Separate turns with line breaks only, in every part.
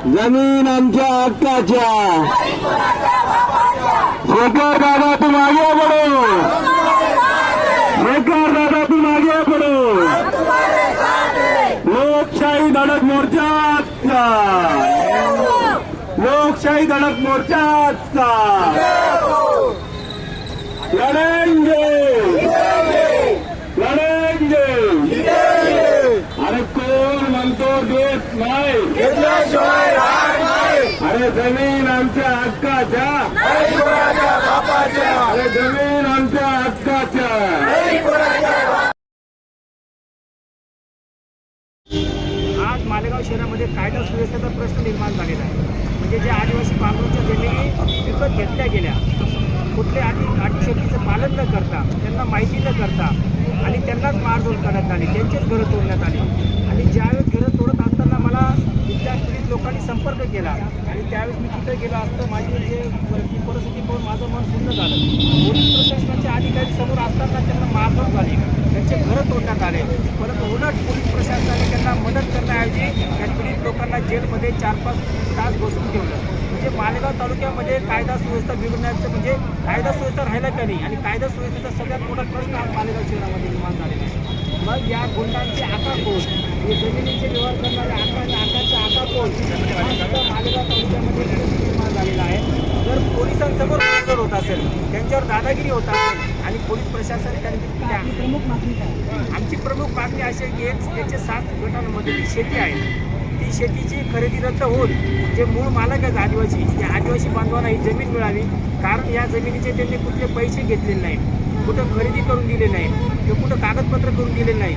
जमीन आमच्या हक्काच्या शेखर दादा तू मागे पडो शेखर दादा तू मागे पडो लोकशाही धडक मोर्चाचा लोकशाही धडक मोर्चाचा लढेंगे घेत नाही अरे जमीन आमच्या हक्काच्या अरे जमीन आमच्या हक्काच्या
आज मालेगाव शहरामध्ये कायदा सुव्यवस्थेचा प्रश्न निर्माण झालेला आहे म्हणजे जे आदिवासी बांधवांच्या जमिनी तिथं घेतल्या गेल्या कुठले आधी अटीशतीचं पालन न करता त्यांना माहिती न करता आणि त्यांनाच मारझोड करण्यात आली त्यांचीच घरं तोडण्यात आली आणि ज्यावेळेस घरं तोडत तिथल्या लोकांनी संपर्क केला आणि त्यावेळेस मी तिथे गेला असतं माझी जे परिस्थिती पाहून माझं मन सुन्न झालं पोलीस प्रशासनाचे अधिकारी समोर असताना त्यांना मारहाण झाली त्यांचे घरं तोडण्यात आले परंतु उलट पोलीस प्रशासनाने त्यांना मदत करण्याऐवजी त्या पीडित लोकांना जेलमध्ये चार पाच तास बसून ठेवलं म्हणजे मालेगाव तालुक्यामध्ये कायदा सुव्यवस्था बिघडण्याचं म्हणजे कायदा सुव्यवस्था राहिला का नाही आणि कायदा सुव्यवस्थेचा सगळ्यात मोठा प्रश्न हा मालेगाव शहरामध्ये निर्माण झालेला आहे मग या गुंडांचे आता कोण जमिनीचे व्यवहार करणं असेल त्यांच्यावर दादागिरी होत असेल आणि पोलीस प्रशासन त्यांनी आमची प्रमुख मागणी अशी आहे की एक त्याचे सात गटांमध्ये जी शेती आहे ती शेतीची खरेदी रद्द होऊन जे मूळ मालक आहेत आदिवासी त्या आदिवासी बांधवांना ही जमीन मिळावी कारण या जमिनीचे त्यांनी कुठले पैसे घेतलेले नाहीत कुठं खरेदी करून दिले नाही किंवा कुठं कागदपत्र करून दिले नाही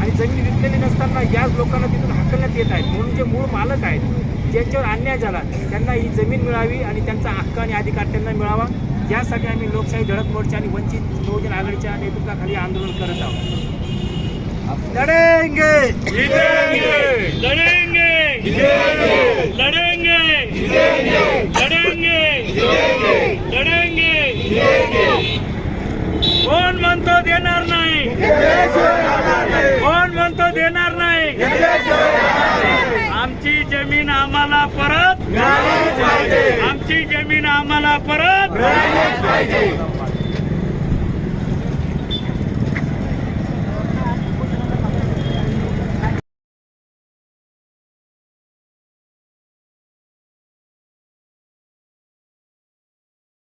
आणि जमीन विकलेली नसताना याच लोकांना तिथून हाकलण्यात येत आहेत म्हणून जे मूळ मालक आहेत ज्यांच्यावर अन्याय झाला त्यांना ही जमीन मिळावी आणि त्यांचा हक्क आणि अधिकार त्यांना मिळावा यासाठी आम्ही लोकशाही धडक मोर्चा आणि वंचित बहुजन आघाडीच्या नेतृत्वाखाली आंदोलन करत आहोत
लढेंगे
लढेंगे लढेंगे लढेंगे
लढेंगे कोण म्हणतो देणार नाही
आमची
जमीन आम्हाला परत आमची जमीन आम्हाला
परत